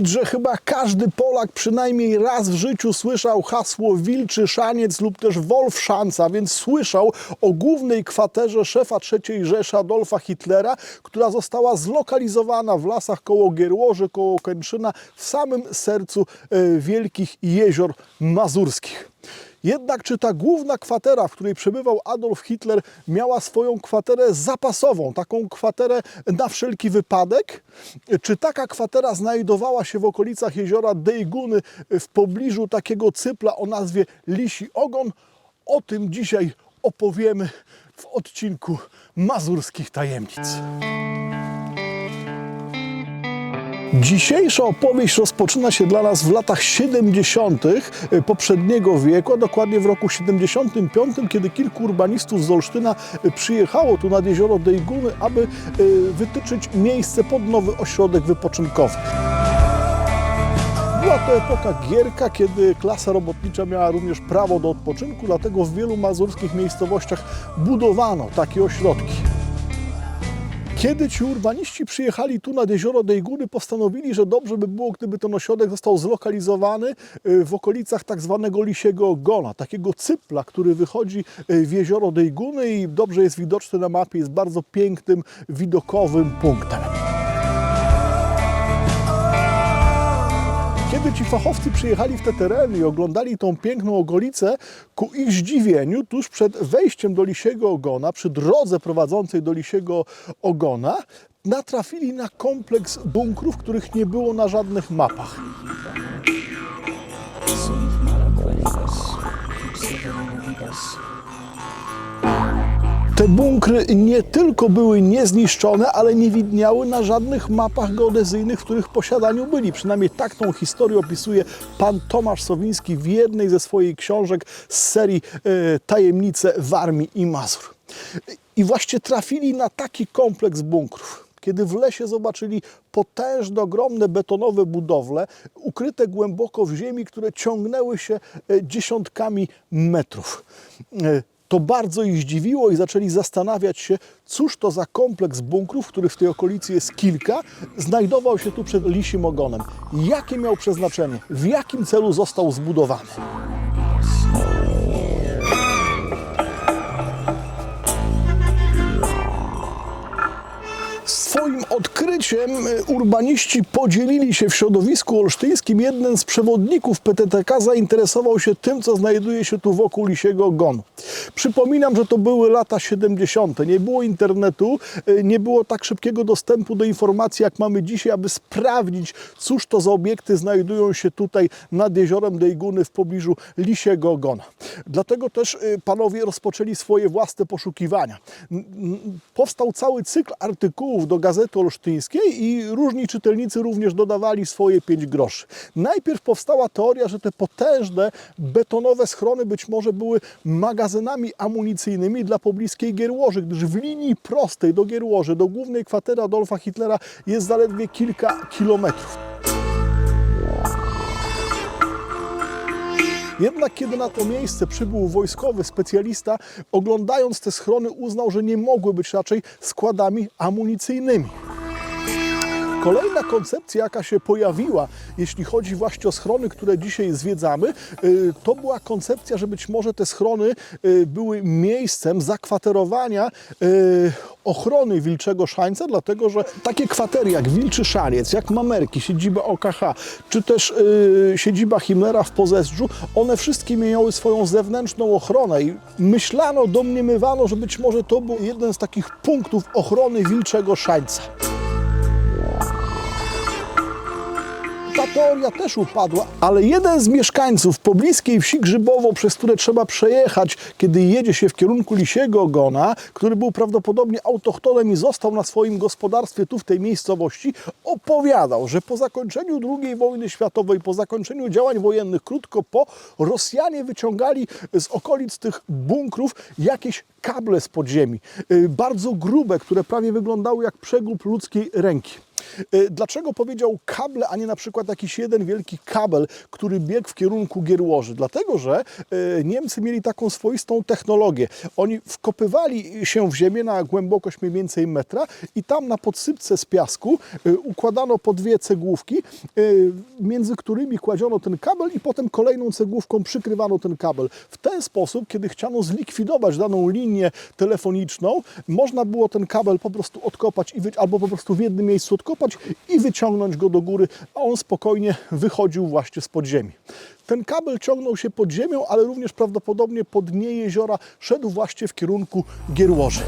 że chyba każdy Polak przynajmniej raz w życiu słyszał hasło Wilczy Szaniec lub też Wolfszanca, więc słyszał o głównej kwaterze szefa III Rzeszy Adolfa Hitlera, która została zlokalizowana w lasach koło Gierłoży, koło Kętrzyna, w samym sercu e, wielkich jezior mazurskich. Jednak czy ta główna kwatera, w której przebywał Adolf Hitler, miała swoją kwaterę zapasową, taką kwaterę na wszelki wypadek? Czy taka kwatera znajdowała się w okolicach jeziora Dejguny w pobliżu takiego cypla o nazwie Lisi Ogon? O tym dzisiaj opowiemy w odcinku Mazurskich Tajemnic. Dzisiejsza opowieść rozpoczyna się dla nas w latach 70. poprzedniego wieku, a dokładnie w roku 75, kiedy kilku urbanistów z Olsztyna przyjechało tu nad jezioro Dejguny, aby e, wytyczyć miejsce pod nowy ośrodek wypoczynkowy. Była to epoka Gierka, kiedy klasa robotnicza miała również prawo do odpoczynku, dlatego w wielu mazurskich miejscowościach budowano takie ośrodki. Kiedy ci urbaniści przyjechali tu nad jezioro Dejguny, postanowili, że dobrze by było, gdyby ten ośrodek został zlokalizowany y, w okolicach tak zwanego Lisiego Ogona, takiego cypla, który wychodzi y, w jezioro Dejguny i dobrze jest widoczny na mapie, jest bardzo pięknym, widokowym punktem. Kiedy ci fachowcy przyjechali w te tereny i oglądali tą piękną okolicę, ku ich zdziwieniu, tuż przed wejściem do Lisiego Ogona, przy drodze prowadzącej do Lisiego Ogona, natrafili na kompleks bunkrów, których nie było na żadnych mapach. Te bunkry nie tylko były niezniszczone, ale nie widniały na żadnych mapach geodezyjnych, w których posiadaniu byli. Przynajmniej tak tą historię opisuje pan Tomasz Sowiński w jednej ze swoich książek z serii e, Tajemnice Warmii i Mazur. I właśnie trafili na taki kompleks bunkrów kiedy w lesie zobaczyli potężne, ogromne betonowe budowle, ukryte głęboko w ziemi, które ciągnęły się e, dziesiątkami metrów. To bardzo ich zdziwiło i zaczęli zastanawiać się, cóż to za kompleks bunkrów, których w tej okolicy jest kilka, znajdował się tu przed Lisim Ogonem. Jakie miał przeznaczenie? W jakim celu został zbudowany? Swoim odkryciem y, urbaniści podzielili się w środowisku olsztyńskim. Jeden z przewodników PTTK zainteresował się tym, co znajduje się tu wokół Lisiego Ogonu. Przypominam, że to były lata 70. Nie było internetu, y, nie było tak szybkiego dostępu do informacji, jak mamy dzisiaj, aby sprawdzić, cóż to za obiekty znajdują się tutaj nad jeziorem Dejguny w pobliżu Lisiego Ogona. Dlatego też y, panowie rozpoczęli swoje własne poszukiwania. Powstał cały cykl artykułów do Gazety Olsztyńskiej i różni czytelnicy również dodawali swoje pięć groszy. Najpierw powstała teoria, że te potężne betonowe schrony być może były magazynami amunicyjnymi dla pobliskiej Gierłoży, gdyż w linii prostej do Gierłoży, do głównej kwatery Adolfa Hitlera jest zaledwie kilka kilometrów. Jednak kiedy na to miejsce przybył wojskowy specjalista, oglądając te schrony uznał, że nie mogły być raczej składami amunicyjnymi. Kolejna koncepcja, jaka się pojawiła, jeśli chodzi właśnie o schrony, które dzisiaj zwiedzamy, y, to była koncepcja, że być może te schrony y, były miejscem zakwaterowania y, ochrony Wilczego Szańca, dlatego że takie kwatery jak Wilczy Szaniec, jak Mamerki, siedziba OKH, czy też siedziba Himmlera w Pozezdrzu, one wszystkie miały swoją zewnętrzną ochronę i myślano, domniemywano, że być może to był jeden z takich punktów ochrony Wilczego Szańca. Ta teoria też upadła, ale jeden z mieszkańców pobliskiej wsi Grzybowo, przez które trzeba przejechać, kiedy jedzie się w kierunku Lisiego Ogona, który był prawdopodobnie autochtonem i został na swoim gospodarstwie tu w tej miejscowości, opowiadał, że po zakończeniu II wojny światowej, po zakończeniu działań wojennych, krótko po, Rosjanie wyciągali z okolic tych bunkrów jakieś kable z podziemi, y, bardzo grube, które prawie wyglądały jak przegub ludzkiej ręki. Y, Dlaczego powiedział kable, a nie na przykład jakiś jeden wielki kabel, który biegł w kierunku Gierłoży? Dlatego, że y, Niemcy mieli taką swoistą technologię. Oni wkopywali się w ziemię na głębokość mniej więcej metra i tam na podsypce z piasku y, układano po dwie cegłówki, między którymi kładziono ten kabel i potem kolejną cegłówką przykrywano ten kabel. W ten sposób, kiedy chciano zlikwidować daną linię telefoniczną, można było ten kabel po prostu odkopać i albo po prostu w jednym miejscu odkopać i wyciągnąć go do góry, a on spokojnie wychodził właśnie z podziemi. Ten kabel ciągnął się pod ziemią, ale również prawdopodobnie po dnie jeziora szedł właśnie w kierunku Gierłoży.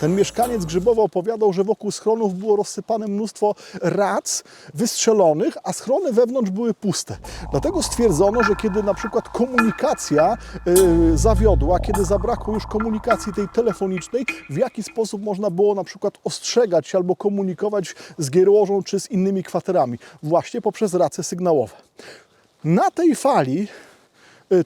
Ten mieszkaniec Grzybowa opowiadał, że wokół schronów było rozsypane mnóstwo rac wystrzelonych, a schrony wewnątrz były puste. Dlatego stwierdzono, że kiedy na przykład komunikacja y, zawiodła, kiedy zabrakło już komunikacji tej telefonicznej, w jaki sposób można było na przykład ostrzegać się albo komunikować z Gierłożą czy z innymi kwaterami? Właśnie poprzez race sygnałowe. Na tej fali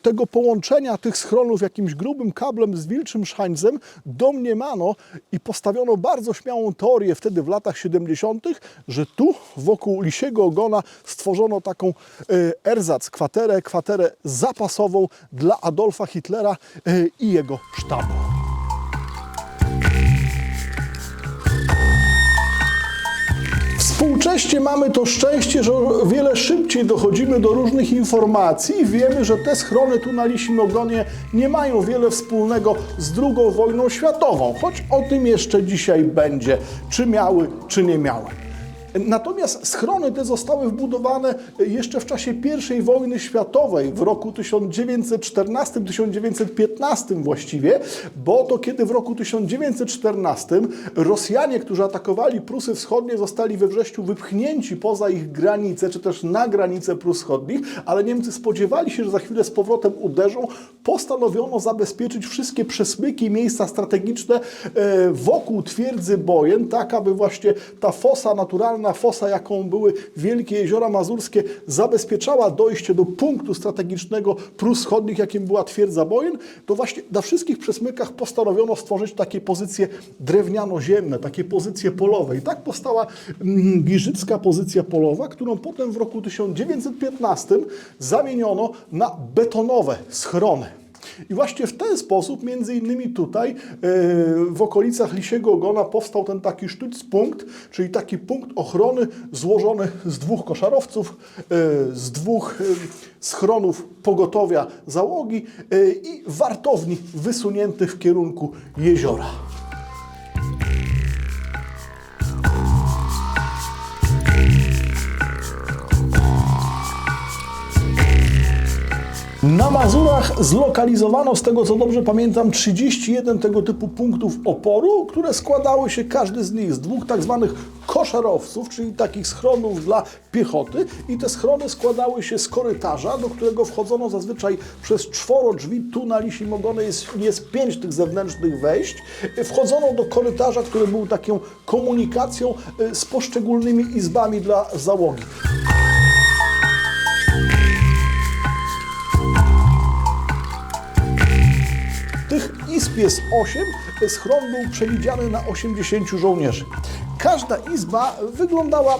tego połączenia tych schronów jakimś grubym kablem z wilczym szańcem domniemano i postawiono bardzo śmiałą teorię wtedy w latach 70., że tu wokół Lisiego Ogona stworzono taką y, erzac kwaterę, kwaterę zapasową dla Adolfa Hitlera y, i jego sztabu. Współcześnie mamy to szczęście, że wiele szybciej dochodzimy do różnych informacji i wiemy, że te schrony tu na Lisim Ogonie nie mają wiele wspólnego z II wojną światową, choć o tym jeszcze dzisiaj będzie, czy miały, czy nie miały. Natomiast schrony te zostały wbudowane jeszcze w czasie I wojny światowej, w roku 1914-1915 właściwie, bo to kiedy w roku 1914 Rosjanie, którzy atakowali Prusy Wschodnie, zostali we wrześniu wypchnięci poza ich granice, czy też na granice Prus Wschodnich, ale Niemcy spodziewali się, że za chwilę z powrotem uderzą, postanowiono zabezpieczyć wszystkie przesmyki, miejsca strategiczne e, wokół twierdzy Bojen, tak aby właśnie ta fosa naturalna, fosa, jaką były Wielkie Jeziora Mazurskie, zabezpieczała dojście do punktu strategicznego Prus Wschodnich, jakim była twierdza Bojen, to właśnie na wszystkich przesmykach postanowiono stworzyć takie pozycje drewniano-ziemne, takie pozycje polowe. I tak powstała mm, giżycka pozycja polowa, którą potem w roku 1915 zamieniono na betonowe schrony. I właśnie w ten sposób, między innymi tutaj, e, w okolicach Lisiego Ogona powstał ten taki sztycpunkt, czyli taki punkt ochrony złożony z dwóch koszarowców, e, z dwóch e, schronów pogotowia załogi i wartowni wysuniętych w kierunku jeziora. Mazurach zlokalizowano, z tego co dobrze pamiętam, 31 tego typu punktów oporu, które składały się każdy z nich z dwóch tak zwanych koszarowców, czyli takich schronów dla piechoty i te schrony składały się z korytarza, do którego wchodzono zazwyczaj przez czworo drzwi. Tu na Lisim Ogonie jest, jest pięć tych zewnętrznych wejść. Wchodzono do korytarza, który był taką komunikacją y, z poszczególnymi izbami dla załogi. Tych izb jest 8, schron był przewidziany na 80 żołnierzy. Każda izba wyglądała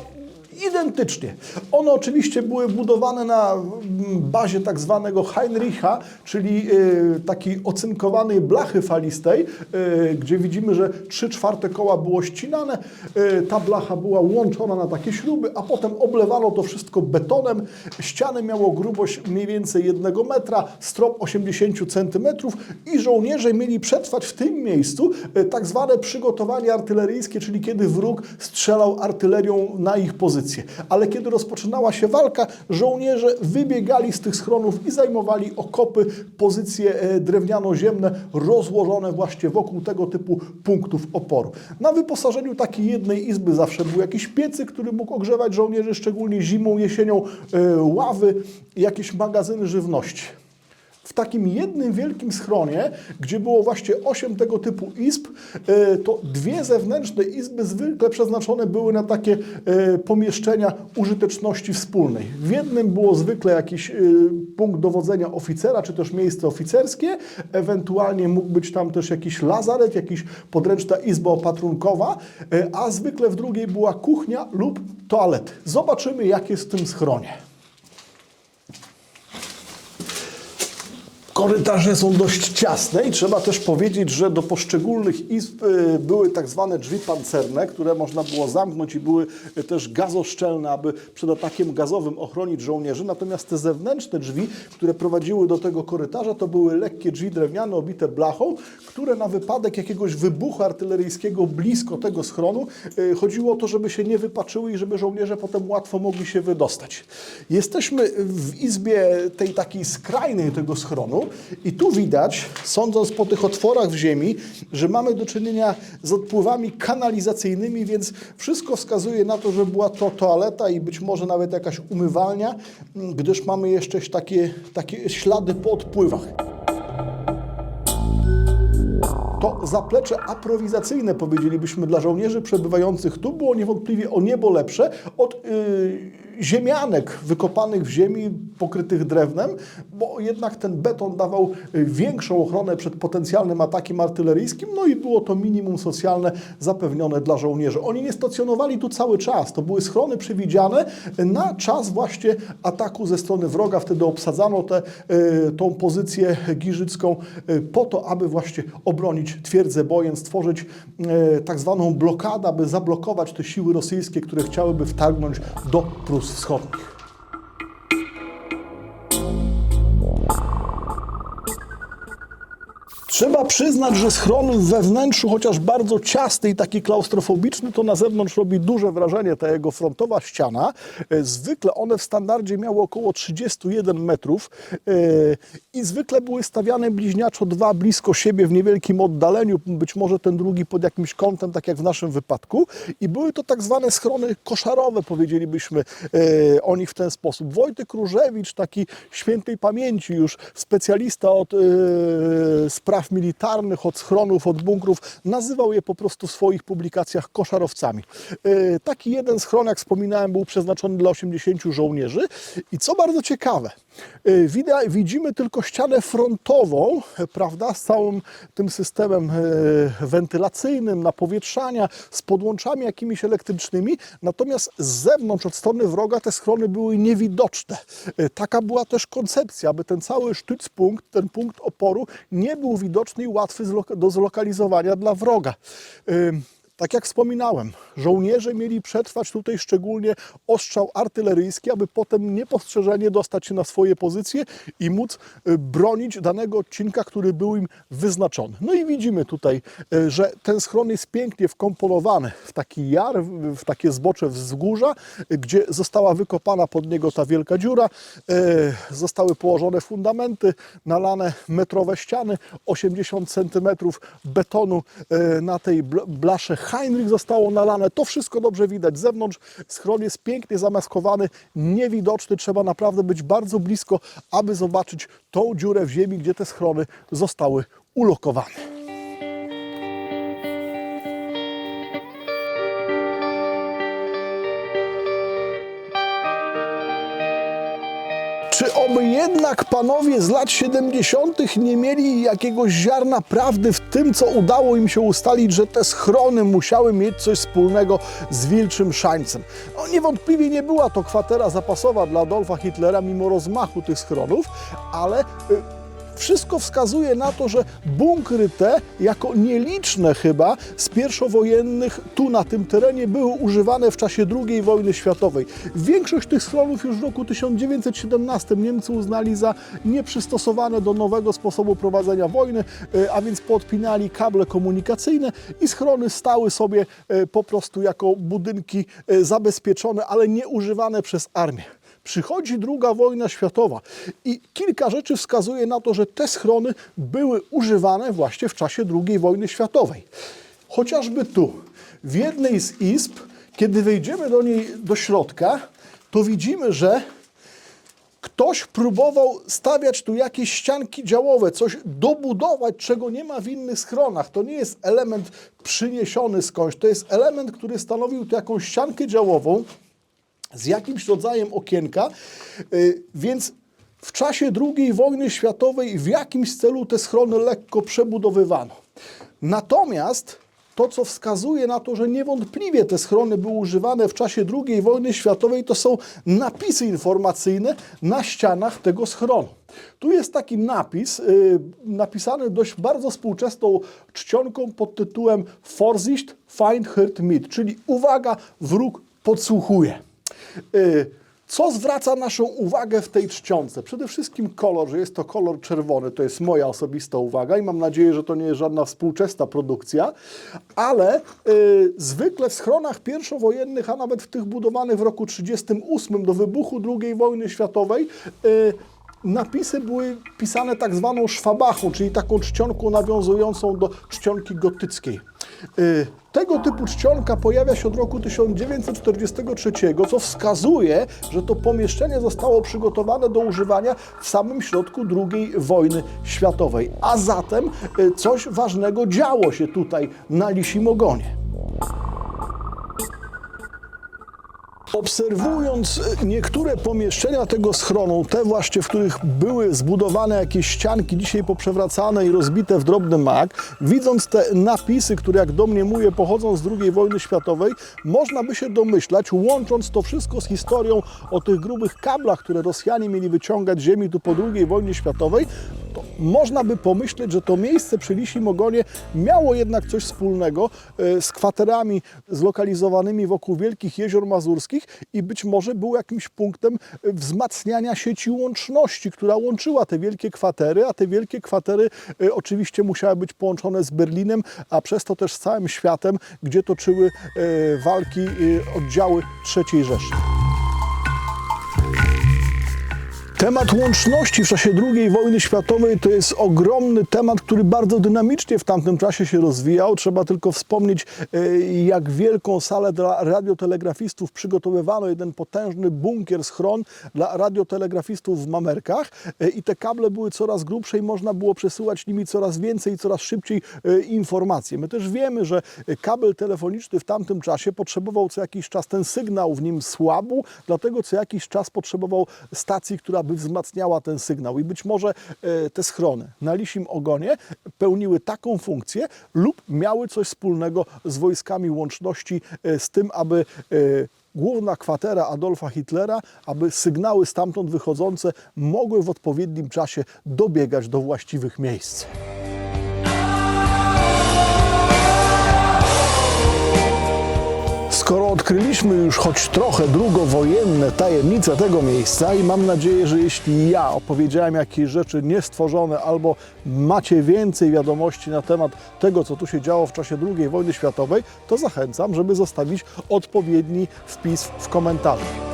identycznie. One oczywiście były budowane na mm, bazie tak zwanego Heinricha, czyli y, takiej ocynkowanej blachy falistej, y, gdzie widzimy, że 3 czwarte koła było ścinane. Y, ta blacha była łączona na takie śruby, a potem oblewano to wszystko betonem. Ściany miało grubość mniej więcej 1 metra, strop 80 centymetrów i żołnierze mieli przetrwać w tym miejscu tak zwane przygotowanie artyleryjskie, czyli kiedy wróg strzelał artylerią na ich pozycję. Ale kiedy rozpoczynała się walka, żołnierze wybiegali z tych schronów i zajmowali okopy, pozycje e, drewniano-ziemne rozłożone właśnie wokół tego typu punktów oporu. Na wyposażeniu takiej jednej izby zawsze był jakiś piecyk, który mógł ogrzewać żołnierzy, szczególnie zimą, jesienią, e, ławy, jakieś magazyny żywności. W takim jednym wielkim schronie, gdzie było właśnie osiem tego typu izb, e, to dwie zewnętrzne izby zwykle przeznaczone były na takie e, pomieszczenia użyteczności wspólnej. W jednym było zwykle jakiś e, punkt dowodzenia oficera, czy też miejsce oficerskie, ewentualnie mógł być tam też jakiś lazaret, jakiś podręczna izba opatrunkowa, a zwykle w drugiej była kuchnia lub toalety. Zobaczymy, jak jest w tym schronie. Korytarze są dość ciasne i trzeba też powiedzieć, że do poszczególnych izb y, były tak zwane drzwi pancerne, które można było zamknąć i były y, też gazoszczelne, aby przed atakiem gazowym ochronić żołnierzy. Natomiast te zewnętrzne drzwi, które prowadziły do tego korytarza, to były lekkie drzwi drewniane, obite blachą, które na wypadek jakiegoś wybuchu artyleryjskiego blisko tego schronu y, chodziło o to, żeby się nie wypaczyły i żeby żołnierze potem łatwo mogli się wydostać. Jesteśmy w izbie tej takiej skrajnej tego schronu i tu widać, sądząc po tych otworach w ziemi, że mamy do czynienia z odpływami kanalizacyjnymi, więc wszystko wskazuje na to, że była to toaleta i być może nawet jakaś umywalnia, gdyż mamy jeszcze takie, takie ślady po odpływach. To zaplecze aprowizacyjne, powiedzielibyśmy, dla żołnierzy przebywających tu było niewątpliwie o niebo lepsze od yy, ziemianek wykopanych w ziemi, pokrytych drewnem, bo jednak ten beton dawał y, większą ochronę przed potencjalnym atakiem artyleryjskim, no i było to minimum socjalne zapewnione dla żołnierzy. Oni nie stacjonowali tu cały czas, to były schrony przewidziane na czas właśnie ataku ze strony wroga, wtedy obsadzano tę y, tą pozycję giżycką y, po to, aby właśnie obronić twierdzę bojem, stworzyć tak zwaną blokadę, aby zablokować te siły rosyjskie, które chciałyby wtargnąć do Prus Wschodnich. Trzeba przyznać, że schron we wnętrzu, chociaż bardzo ciasny i taki klaustrofobiczny, to na zewnątrz robi duże wrażenie ta jego frontowa ściana. E, Zwykle one w standardzie miały około 31 metrów e, i zwykle były stawiane bliźniaczo dwa blisko siebie w niewielkim oddaleniu, być może ten drugi pod jakimś kątem, tak jak w naszym wypadku. I były to tak zwane schrony koszarowe, powiedzielibyśmy e, o nich w ten sposób. Wojtek Różewicz, taki świętej pamięci już specjalista od e, spraw militarnych, od schronów, od bunkrów, nazywał je po prostu w swoich publikacjach koszarowcami. E, Taki jeden schron, jak wspominałem, był przeznaczony dla 80 żołnierzy i co bardzo ciekawe, widzimy tylko ścianę frontową, prawda, z całym tym systemem e, wentylacyjnym, napowietrzania, z podłączami jakimiś elektrycznymi, natomiast z zewnątrz, od strony wroga, te schrony były niewidoczne. E, Taka była też koncepcja, aby ten cały sztycpunkt, ten punkt oporu nie był widoczny i łatwy do zlokalizowania dla wroga. Tak jak wspominałem, żołnierze mieli przetrwać tutaj szczególnie ostrzał artyleryjski, aby potem niepostrzeżenie dostać się na swoje pozycje i móc y, bronić danego odcinka, który był im wyznaczony. No i widzimy tutaj, y, że ten schron jest pięknie wkomponowany w taki jar, w- takie zbocze wzgórza, y, gdzie została wykopana pod niego ta wielka dziura, zostały położone fundamenty, nalane metrowe ściany, 80 cm betonu na tej bl- blasze Heinrich zostało nalane. To wszystko dobrze widać. Z zewnątrz schron jest pięknie zamaskowany, niewidoczny. Trzeba naprawdę być bardzo blisko, aby zobaczyć tą dziurę w ziemi, gdzie te schrony zostały ulokowane. Czy oby jednak panowie z lat 70. nie mieli jakiegoś ziarna prawdy w tym, co udało im się ustalić, że te schrony musiały mieć coś wspólnego z Wilczym Szańcem? No, niewątpliwie nie była to kwatera zapasowa dla Adolfa Hitlera, mimo rozmachu tych schronów, ale y, wszystko wskazuje na to, że bunkry te, jako nieliczne chyba z pierwszowojennych tu na tym terenie, były używane w czasie II wojny światowej. Większość tych schronów już w roku 1917 Niemcy uznali za nieprzystosowane do nowego sposobu prowadzenia wojny, e, a więc podpinali kable komunikacyjne i schrony stały sobie e, po prostu jako budynki e, zabezpieczone, ale nie używane przez armię. Przychodzi druga wojna światowa i kilka rzeczy wskazuje na to, że te schrony były używane właśnie w czasie II wojny światowej. Chociażby tu, w jednej z izb, kiedy wejdziemy do niej do środka, to widzimy, że Ktoś próbował stawiać tu jakieś ścianki działowe, coś dobudować, czego nie ma w innych schronach. To nie jest element przyniesiony skądś, to jest element, który stanowił tu jakąś ściankę działową z jakimś rodzajem okienka, y, więc w czasie II wojny światowej w jakimś celu te schrony lekko przebudowywano. Natomiast to, co wskazuje na to, że niewątpliwie te schrony były używane w czasie II wojny światowej, to są napisy informacyjne na ścianach tego schronu. Tu jest taki napis, y, napisany dość bardzo współczesną czcionką pod tytułem Vorsicht, Feind hört mit, czyli uwaga, wróg podsłuchuje. Y, Co zwraca naszą uwagę w tej czcionce? Przede wszystkim kolor, że jest to kolor czerwony, to jest moja osobista uwaga i mam nadzieję, że to nie jest żadna współczesna produkcja, ale y, zwykle w schronach pierwszowojennych, a nawet w tych budowanych w roku 1938 do wybuchu II wojny światowej, y, napisy były pisane tak zwaną szwabachą, czyli taką czcionką nawiązującą do czcionki gotyckiej. Y, Tego typu czcionka pojawia się od roku 1943, co wskazuje, że to pomieszczenie zostało przygotowane do używania w samym środku II wojny światowej. A zatem y, coś ważnego działo się tutaj na Lisim Obserwując e, niektóre pomieszczenia tego schronu, te właśnie, w których były zbudowane jakieś ścianki, dzisiaj poprzewracane i rozbite w drobny mak, widząc te napisy, które jak domniemuję pochodzą z II wojny światowej, można by się domyślać, łącząc to wszystko z historią o tych grubych kablach, które Rosjanie mieli wyciągać z ziemi tu po II wojnie światowej, można by pomyśleć, że to miejsce przy Lisim Ogonie miało jednak coś wspólnego e, z kwaterami zlokalizowanymi wokół Wielkich Jezior Mazurskich i być może był jakimś punktem e, wzmacniania sieci łączności, która łączyła te wielkie kwatery, a te wielkie kwatery e, oczywiście musiały być połączone z Berlinem, a przez to też z całym światem, gdzie toczyły walki oddziały III Rzeszy. Temat łączności w czasie II wojny światowej to jest ogromny temat, który bardzo dynamicznie w tamtym czasie się rozwijał. Trzeba tylko wspomnieć, e, jak wielką salę dla radiotelegrafistów przygotowywano, jeden potężny bunkier, schron dla radiotelegrafistów w Mamerkach E, i te kable były coraz grubsze i można było przesyłać nimi coraz więcej i coraz szybciej e, informacje. My też wiemy, że kabel telefoniczny w tamtym czasie potrzebował co jakiś czas, ten sygnał w nim słabł, dlatego co jakiś czas potrzebował stacji, która by wzmacniała ten sygnał. I być może e, te schrony na Lisim Ogonie pełniły taką funkcję lub miały coś wspólnego z wojskami łączności, e, z tym, aby e, główna kwatera Adolfa Hitlera, aby sygnały stamtąd wychodzące mogły w odpowiednim czasie dobiegać do właściwych miejsc. Skoro odkryliśmy już choć trochę drugowojenne tajemnice tego miejsca i mam nadzieję, że jeśli ja opowiedziałem jakieś rzeczy niestworzone albo macie więcej wiadomości na temat tego, co tu się działo w czasie II wojny światowej, to zachęcam, żeby zostawić odpowiedni wpis w komentarzu.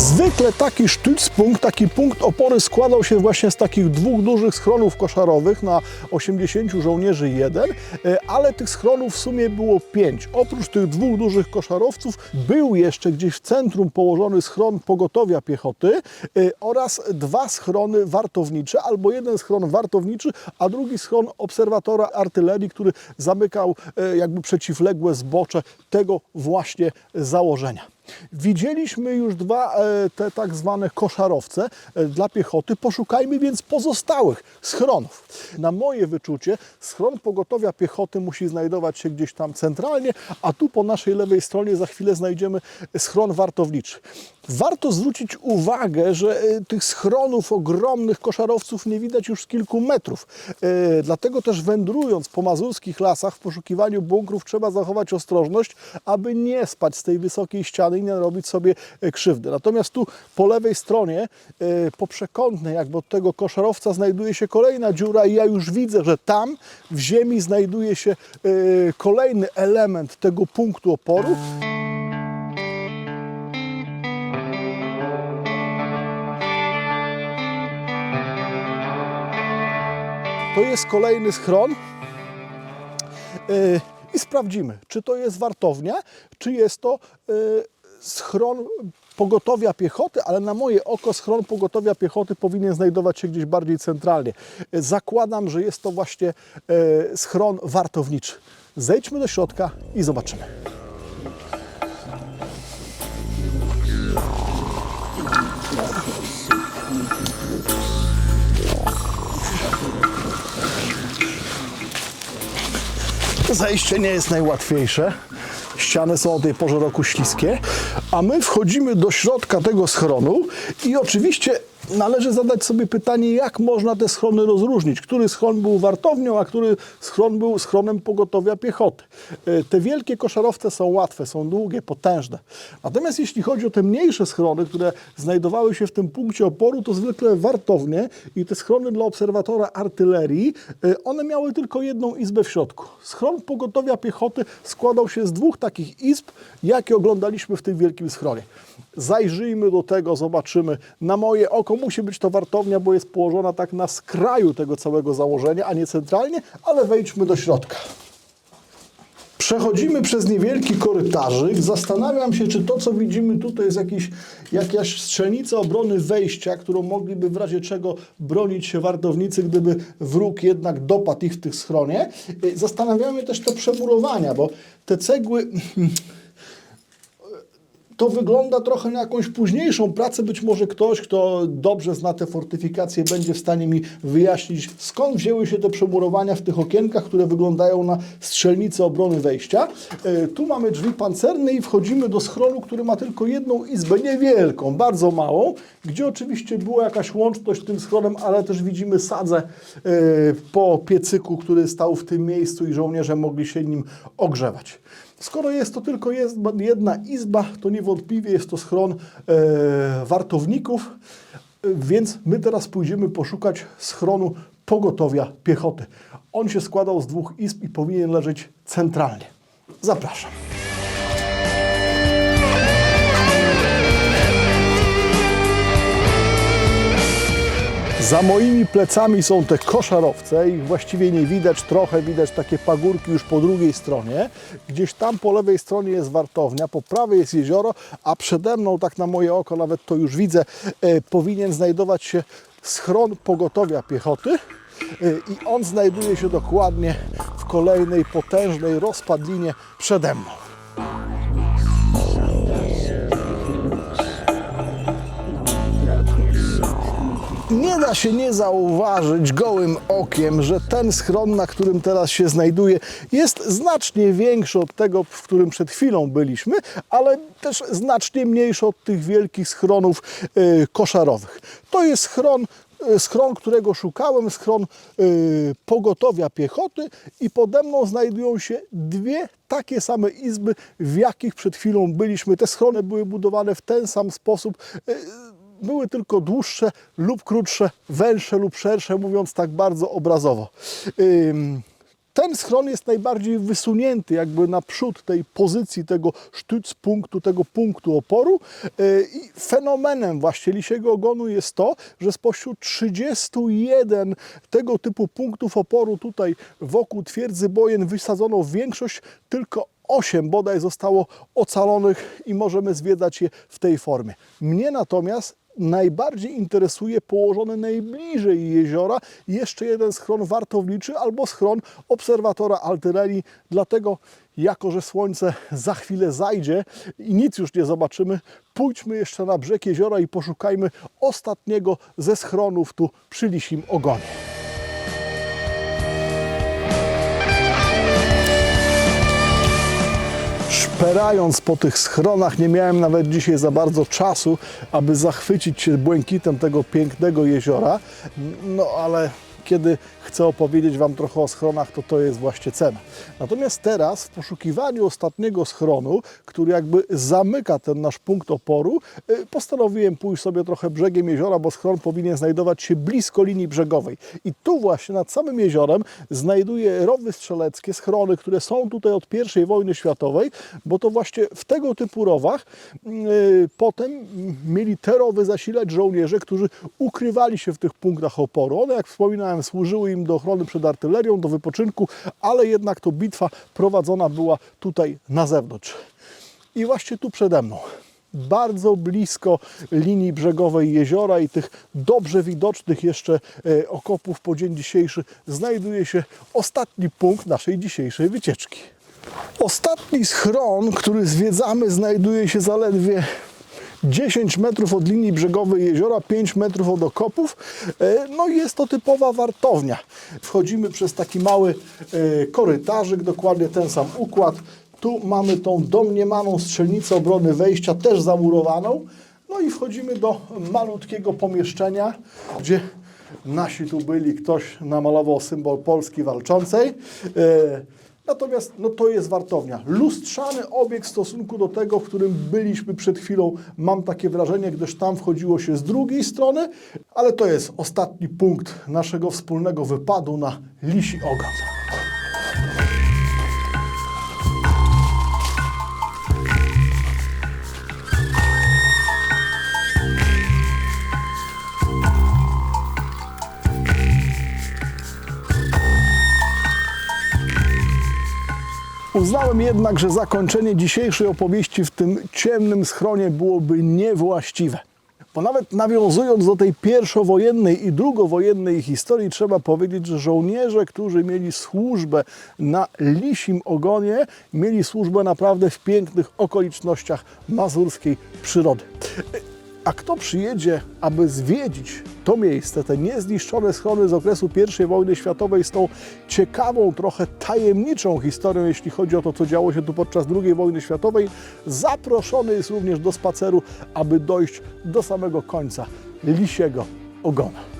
Zwykle taki sztycpunkt, taki punkt opory składał się właśnie z takich dwóch dużych schronów koszarowych na 80 żołnierzy jeden, e, ale tych schronów w sumie było pięć. Oprócz tych dwóch dużych koszarowców był jeszcze gdzieś w centrum położony schron pogotowia piechoty e, oraz dwa schrony wartownicze, albo jeden schron wartowniczy, a drugi schron obserwatora artylerii, który zamykał e, jakby przeciwległe zbocze tego właśnie założenia. Widzieliśmy już dwa e, te tak zwane koszarowce e, dla piechoty. Poszukajmy więc pozostałych schronów. Na moje wyczucie schron pogotowia piechoty musi znajdować się gdzieś tam centralnie, a tu po naszej lewej stronie za chwilę znajdziemy schron wartowniczy. Warto zwrócić uwagę, że e, tych schronów ogromnych koszarowców nie widać już z kilku metrów. E, Dlatego też wędrując po mazurskich lasach w poszukiwaniu bunkrów trzeba zachować ostrożność, aby nie spać z tej wysokiej ściany i nie robić sobie e, krzywdy. Natomiast tu po lewej stronie, po przekątnej jakby od tego koszarowca znajduje się kolejna dziura i ja już widzę, że tam w ziemi znajduje się kolejny element tego punktu oporu. To jest kolejny schron. Yy, I sprawdzimy, czy to jest wartownia, czy jest to yy, schron pogotowia piechoty, ale na moje oko schron pogotowia piechoty powinien znajdować się gdzieś bardziej centralnie. E, Zakładam, że jest to właśnie e, schron wartowniczy. Zejdźmy do środka i zobaczymy. Zejście nie jest najłatwiejsze. Ściany są o tej porze roku śliskie, a my wchodzimy do środka tego schronu i oczywiście należy zadać sobie pytanie, jak można te schrony rozróżnić. Który schron był wartownią, a który schron był schronem pogotowia piechoty. E, Te wielkie koszarowce są łatwe, są długie, potężne. Natomiast jeśli chodzi o te mniejsze schrony, które znajdowały się w tym punkcie oporu, to zwykle wartownie i te schrony dla obserwatora artylerii, e, one miały tylko jedną izbę w środku. Schron pogotowia piechoty składał się z dwóch takich izb, jakie oglądaliśmy w tym wielkim schronie. Zajrzyjmy do tego, zobaczymy. Na moje oko musi być to wartownia, bo jest położona tak na skraju tego całego założenia, a nie centralnie, ale wejdźmy do środka. Przechodzimy przez niewielki korytarzyk. Zastanawiam się, czy to, co widzimy tutaj, jest jakiś, jakaś strzelnica obrony wejścia, którą mogliby w razie czego bronić się wartownicy, gdyby wróg jednak dopadł ich w tych schronie. Zastanawiamy też te przemurowania, bo te cegły to wygląda trochę na jakąś późniejszą pracę. Być może ktoś, kto dobrze zna te fortyfikacje, będzie w stanie mi wyjaśnić, skąd wzięły się te przemurowania w tych okienkach, które wyglądają na strzelnice obrony wejścia. E, Tu mamy drzwi pancerne i wchodzimy do schronu, który ma tylko jedną izbę, niewielką, bardzo małą, gdzie oczywiście była jakaś łączność z tym schronem, ale też widzimy sadzę e, po piecyku, który stał w tym miejscu i żołnierze mogli się nim ogrzewać. Skoro jest to tylko jedna izba, to niewątpliwie jest to schron e, wartowników, więc my teraz pójdziemy poszukać schronu pogotowia piechoty. On się składał z dwóch izb i powinien leżeć centralnie. Zapraszam. Za moimi plecami są te koszarowce, ich właściwie nie widać, trochę widać takie pagórki już po drugiej stronie. Gdzieś tam po lewej stronie jest wartownia, po prawej jest jezioro, a przede mną, tak na moje oko, nawet to już widzę, e, powinien znajdować się schron pogotowia piechoty. E, I on znajduje się dokładnie w kolejnej potężnej rozpadlinie przede mną. Nie da się nie zauważyć gołym okiem, że ten schron, na którym teraz się znajduje, jest znacznie większy od tego, w którym przed chwilą byliśmy, ale też znacznie mniejszy od tych wielkich schronów e, koszarowych. To jest schron, e, schron, którego szukałem, schron e, pogotowia piechoty i pode mną znajdują się dwie takie same izby, w jakich przed chwilą byliśmy. Te schrony były budowane w ten sam sposób. Były tylko dłuższe lub krótsze, węższe lub szersze, mówiąc tak bardzo obrazowo. Ten schron jest najbardziej wysunięty jakby naprzód tej pozycji tego sztuc-punktu, tego punktu oporu. Yy, I fenomenem właśnie lisiego ogonu jest to, że spośród 31 tego typu punktów oporu tutaj wokół twierdzy Bojen wysadzono większość, tylko 8 bodaj zostało ocalonych i możemy zwiedzać je w tej formie. Mnie natomiast najbardziej interesuje położony najbliżej jeziora jeszcze jeden schron wartowniczy albo schron obserwatora artylerii. Dlatego, jako że słońce za chwilę zajdzie i nic już nie zobaczymy, pójdźmy jeszcze na brzeg jeziora i poszukajmy ostatniego ze schronów tu przy lisim ogonie. Szperając po tych schronach, nie miałem nawet dzisiaj za bardzo czasu, aby zachwycić się błękitem tego pięknego jeziora. No ale kiedy chcę opowiedzieć Wam trochę o schronach, to to jest właśnie cena. Natomiast teraz, w poszukiwaniu ostatniego schronu, który jakby zamyka ten nasz punkt oporu, y, postanowiłem pójść sobie trochę brzegiem jeziora, bo schron powinien znajdować się blisko linii brzegowej. I tu właśnie nad samym jeziorem znajduję rowy strzeleckie, schrony, które są tutaj od I wojny światowej, bo to właśnie w tego typu rowach y, potem mieli te rowy zasilać żołnierze, którzy ukrywali się w tych punktach oporu. One, jak wspominałem, służyły im do ochrony przed artylerią, do wypoczynku, ale jednak to bitwa prowadzona była tutaj na zewnątrz. I właśnie tu przede mną bardzo blisko linii brzegowej jeziora i tych dobrze widocznych jeszcze e, okopów po dzień dzisiejszy znajduje się ostatni punkt naszej dzisiejszej wycieczki. Ostatni schron, który zwiedzamy, znajduje się zaledwie 10 metrów od linii brzegowej jeziora, 5 metrów od okopów. E, No jest to typowa wartownia. Wchodzimy przez taki mały e, korytarzyk, dokładnie ten sam układ. Tu mamy tą domniemaną strzelnicę obrony wejścia, też zamurowaną. No i wchodzimy do malutkiego pomieszczenia, gdzie nasi tu byli, ktoś namalował symbol Polski walczącej. Natomiast no, to jest wartownia. Lustrzany obiekt w stosunku do tego, w którym byliśmy przed chwilą, mam takie wrażenie, gdyż tam wchodziło się z drugiej strony, ale to jest ostatni punkt naszego wspólnego wypadu na Lisi Ogon. Uznałem jednak, że zakończenie dzisiejszej opowieści w tym ciemnym schronie byłoby niewłaściwe. Bo nawet nawiązując do tej pierwszowojennej i drugowojennej historii, trzeba powiedzieć, że żołnierze, którzy mieli służbę na Lisim Ogonie, mieli służbę naprawdę w pięknych okolicznościach mazurskiej przyrody. A kto przyjedzie, aby zwiedzić to miejsce, te niezniszczone schrony z okresu I wojny światowej z tą ciekawą, trochę tajemniczą historią, jeśli chodzi o to, co działo się tu podczas II wojny światowej, zaproszony jest również do spaceru, aby dojść do samego końca Lisiego Ogona.